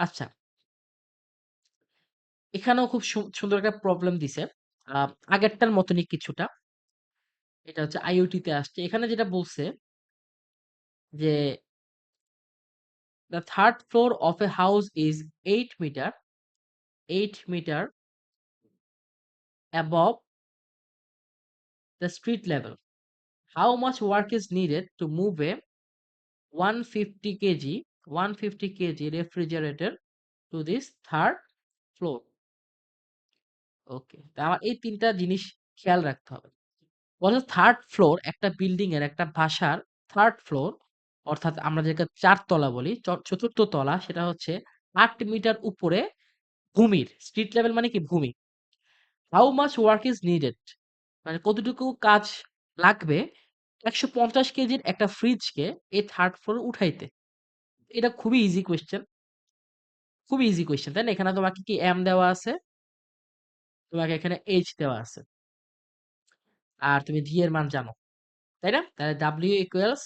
আচ্ছা। এখানেও খুব সুন্দর একটা প্রবলেম দিছে। আগেরটার মতনই কিছুটা। এটা হচ্ছে আইওটি তে আসছে। এখানে যেটা বলছে যে the third floor of a house is eight metre eight metre above the street level how much work is needed to move a one fifty KG 150 kg refrigerator to this third floor? Okay. আমার এই ৩ টা জিনিস খেয়াল রাখতে হবে। বলে third floor একটা building এর একটা বাসার থার্ড ফ্লোর অর্থাৎ আমরা যেটাকে ৪ তলা বলি, চ ৪র্থ তলা সেটা হচ্ছে ৮ মিটার উপরে ভূমির। স্ট্রিট লেভেল মানে কি ভূমি। How much work is needed? মানে কতটুকু কাজ লাগবে ১৫০ কেজির একটা ফ্রিজকে এই থার্ড ফ্লোরে উঠাইতে? এটা খুবই ইজি কোয়েশ্চেন। খুবই ইজি কোয়েশ্চেন, তাই না? এখানে তোমাকে কি এম দেওয়া আছে? তোমাকে এখানে এইচ দেওয়া আছে। আর তুমি জি এর মান জানো। তাই না? তাহলে W ইকুয়ালস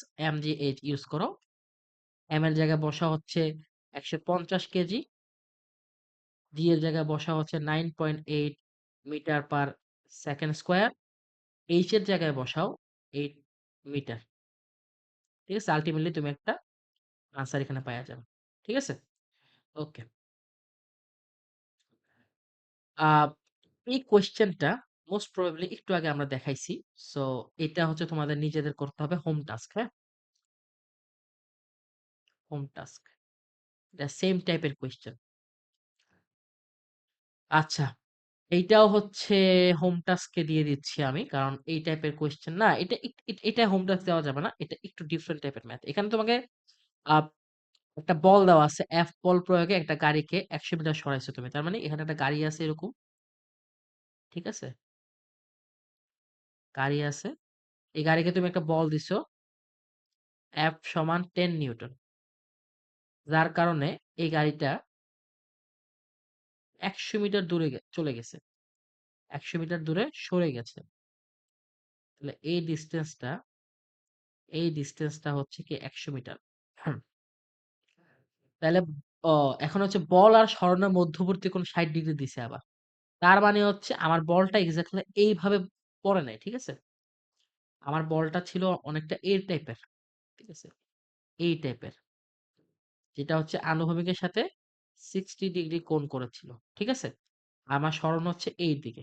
এইচ ইউজ করো। এম এর জায়গায় বসা হচ্ছে ১৫০ কেজি। জি এর জায়গায় বসা হচ্ছে 9.8 metre per second square H এর জায়গায় বসাও এইট মিটার। ঠিক আছে? আল্টিমেটলি তুমি একটা আনসার এখানে পাইয়া যাবে। ঠিক আছে? ওকে। এই কোয়েশ্চেনটা মোস্ট প্রবাবলি একটু আগে আমরা দেখাইছি। সো এটা হচ্ছে তোমাদের নিজেদের করতে হবে হোম টাস্ক, হ্যাঁ? Home task. সেম টাইপের কোয়েশ্চেন। আচ্ছা। এইটাও হচ্ছে হোম টাস্কে দিয়ে দিচ্ছি আমি। কারণ এই টাইপের কোয়েশ্চেন না, এট এটা হোম টাস্ক দেওয়া যাবে না। এটা একটু ডিফারেন্ট টাইপের ম্যাথ। এখানে তোমাকে একটা বল দেওয়া আছে। এফ বল প্রয়োগে একটা গাড়িকে ১০০ মিটার সরাইছো তুমি। তার মানে এখানে একটা গাড়ি আছে এরকম। ঠিক আছে? গাড়ি আছে। এই গাড়িকে তুমি একটা বল দিছো। F সমান টেন নিউটন। যার কারণে এই গাড়িটা ১০০ মিটার দূরে চলে গেছে। ১০০ মিটার দূরে সরে গেছে। তাহলে এই ডিস্টেন্সটা এই ডিস্টেন্সটা হচ্ছে কি ১০০ মিটার। হুম। তাহলে এখন হচ্ছে বল আর সরানোর মধ্যবর্তী কোণ ৬০ ডিগ্রি দিছে আবার। তার মানে হচ্ছে আমার বলটা এক্সাক্টলি এইভাবে পড়ে নাই। ঠিক আছে? আমার বলটা ছিল অনেকটা এই টাইপের। ঠিক আছে? এই টাইপের। যেটা হচ্ছে আনুভূমিকের সাথে 60 ডিগ্রি কোণ করেছিল। ঠিক আছে? আমার সরণ হচ্ছে এই দিকে।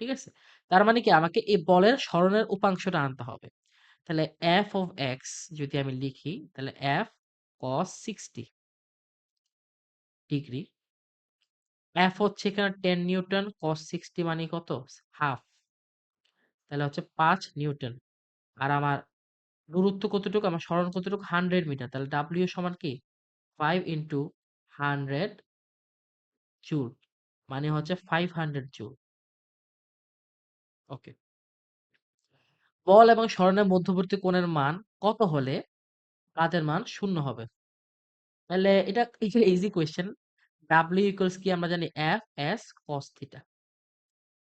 ঠিক আছে? তার মানে কি আমাকে এই বলের সরণের উপাংশটা আনতে হবে। তাহলে f of x যদি আমি লিখি তাহলে f cos 60 ডিগ্রি। F হচ্ছে এখানে 10 নিউটন, cos 60 মানে কত? হাফ। তাহলে হচ্ছে ৫ নিউটন। আর আমার দূরত্ব কতটুকু? আমার সরণ কতটুকু? 100 মিটার। তাহলে W সমান কি? 5 ইনটু 100 জুল। মানে হচ্ছে 500 জুল। ওকে। বল এবং সরণের মধ্যবর্তী কোণের মান কত হলে কাজের মান শূন্য হবে? তাহলে এটা ইজি কোয়েশ্চেন। ডাব্লিউ ইকুয়ালস কি আমরা জানি F S cos থিটা।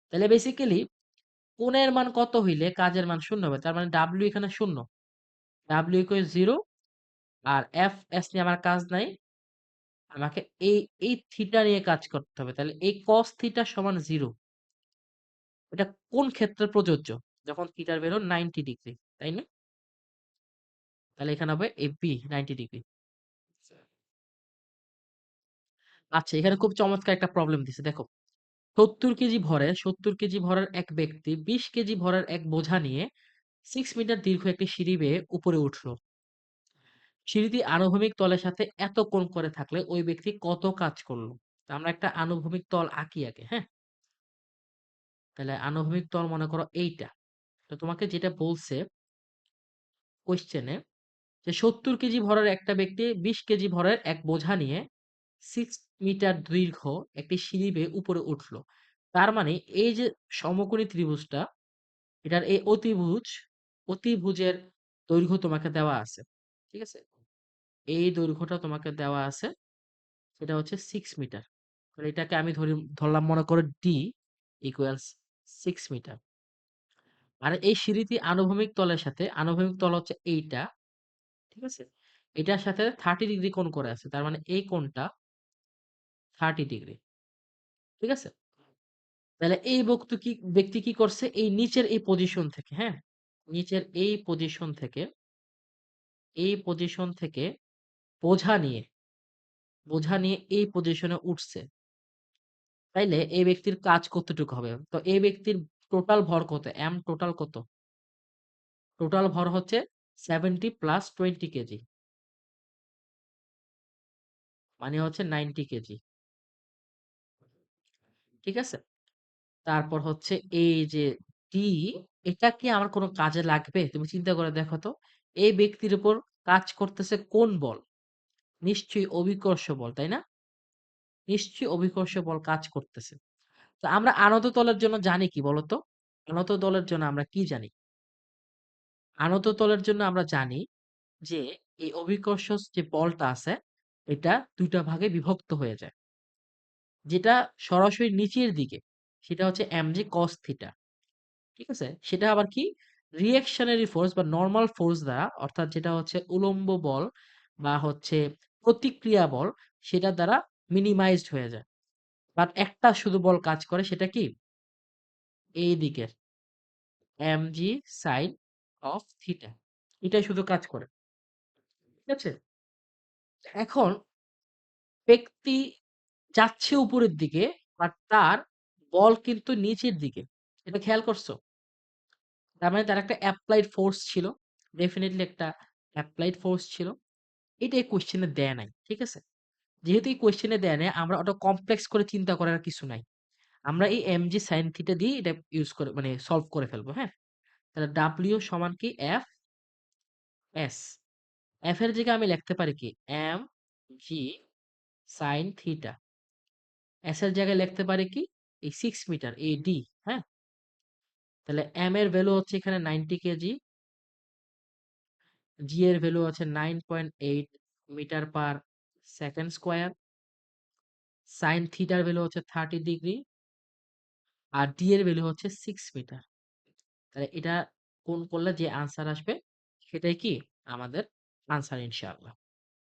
তাহলে বেসিক্যালি কোণের মান কত হইলে কাজের মান শূন্য হবে? তার মানে W এখানে শূন্য ডাব্লিউ ইকুয়াল জিরো আর F S নিয়ে আমার কাজ নাই। আমাকে এই, এই থিটা নিয়ে কাজ করতে হবে। তাহলে এই cos থিটা সমান জিরো এটা কোন ক্ষেত্রে প্রযোজ্য? যখন থিটার ভ্যালু 90 ডিগ্রি। তাই না? তাহলে এখানে হবে AB 90 ডিগ্রি। আচ্ছা এখানে খুব চমৎকার একটা প্রবলেম দিছে দেখো। ৭০ কেজি ভরে ৭০ কেজি ভরের এক ব্যক্তি ২০ কেজি ভরের এক বোঝা নিয়ে 6 মিটার দীর্ঘ একটি সিঁড়ি বেয়ে উপরে উঠল। সিঁড়িটি আনুভূমিক তলের সাথে এত কোণ করে থাকলে ওই ব্যক্তি কত কাজ করল? আমরা একটা আনুভূমিক তল আঁকি আগে, হ্যাঁ? তাহলে আনুভূমিক তল মনে করো এইটা। তো তোমাকে যেটা বলছে কোয়েশ্চেনে যে ৭০ কেজি ভরের একটা ব্যক্তি ২০ কেজি ভরের এক বোঝা নিয়ে সিক্স মিটার দীর্ঘ একটি সিঁড়ি বেয়ে উপরে উঠল। তার মানে এই যে সমকোণী ত্রিভুজটা, এটার এই অতিভুজ, অতিভুজের দৈর্ঘ্য তোমাকে দেওয়া আছে। ঠিক আছে? এই দৈর্ঘ্যটা তোমাকে দেওয়া আছে। সেটা হচ্ছে সিক্স মিটার। এটাকে আমি ধরি ধরলাম মনে করো ডি ইকুয়ালস সিক্স মিটার। আর এই সিঁড়িটি আনুভূমিক তলের সাথে আনুভূমিক তল হচ্ছে এইটা। ঠিক আছে? এটার সাথে 30 ডিগ্রি কোণ করে আছে। তার মানে এই কোণটা 30 ডিগ্রি। ঠিক আছে? তাহলে এই বক্তু কি ব্যক্তি কি করছে? এই নিচের এই পজিশন থেকে, হ্যাঁ? নিচের এই পজিশন থেকে এই পজিশন থেকে বোঝা নিয়ে বোঝা নিয়ে এই পজিশনে উঠছে। তাইলে এই ব্যক্তির কাজ কতটুকু হবে? তো এই ব্যক্তির টোটাল ভর কত? এম টোটাল কত? টোটাল ভর হচ্ছে 70 প্লাস 20 কেজি। মানে হচ্ছে 90 কেজি। ঠিক আছে? তারপর হচ্ছে এই যে D এটা কি আমার কোনো কাজে লাগবে? তুমি চিন্তা করে দেখো তো। এই ব্যক্তির উপর কাজ করতেছে কোন বল? নিশ্চয়ই অভিকর্ষ বল, তাই না? নিশ্চয়ই অভিকর্ষ বল কাজ করতেছে। তো আমরা আনত তলের জন্য জানি কি বলতো? আনত তলের জন্য আমরা কি জানি? আনত তলের জন্য আমরা জানি যে, এই অভিকর্ষ যে বলটা আছে, এটা ২ টা ভাগে বিভক্ত হয়ে যায়। যেটা সরাসরি নিচের দিকে, সেটা হচ্ছে mg কস থিটা ঠিক আছে? সেটা আবার কি রিঅ্যাকশনারি ফোর্স বা নর্মাল ফোর্স দ্বারা, অর্থাৎ যেটা হচ্ছে উলম্ব বল বা হচ্ছে প্রতিক্রিয়া বল সেটার দ্বারা মিনিমাইজড হয়ে যায়। বাট একটা শুধু বল কাজ করে সেটা কি? এই দিকের M G sine of theta এটাই শুধু কাজ করে। ঠিক আছে? এখন ব্যক্তি যাচ্ছে উপরের দিকে, বাট তার বল কিন্তু নিচের দিকে। এটা খেয়াল করছ? তার মানে তার একটা অ্যাপ্লাইড ফোর্স ছিল। ডেফিনেটলি একটা অ্যাপ্লাইড ফোর্স ছিল। এটা এই কোয়েশ্চেন দেয় নাই। ঠিক আছে? যেহেতু এই কোয়েশ্চেনে দেয় নাই আমরা ওটা কমপ্লেক্স করে চিন্তা করার কিছু নাই। আমরা এই এম জি সাইন থিটা দিয়ে এটা ইউজ করে মানে সলভ করে ফেলব, হ্যাঁ? তাহলে ডাব্লিউ সমান কি এফ এস F এর জায়গায় আমি লিখতে পারি কি mg sin θ S এর জায়গায় লিখতে পারি কি এই 6 মিটার এ ডি হ্যাঁ? তাহলে m এর ভ্যালু হচ্ছে এখানে 90 কেজি। জি এর ভ্যালু আছে 9.8 metre per second square sine থিটার ভ্যালু হচ্ছে 30 ডিগ্রি। আর ডি এর ভ্যালু হচ্ছে সিক্স মিটার। তাহলে এটা কোন করলে যে আনসার আসবে সেটাই কি আমাদের আনসার ইনশাআল্লাহ।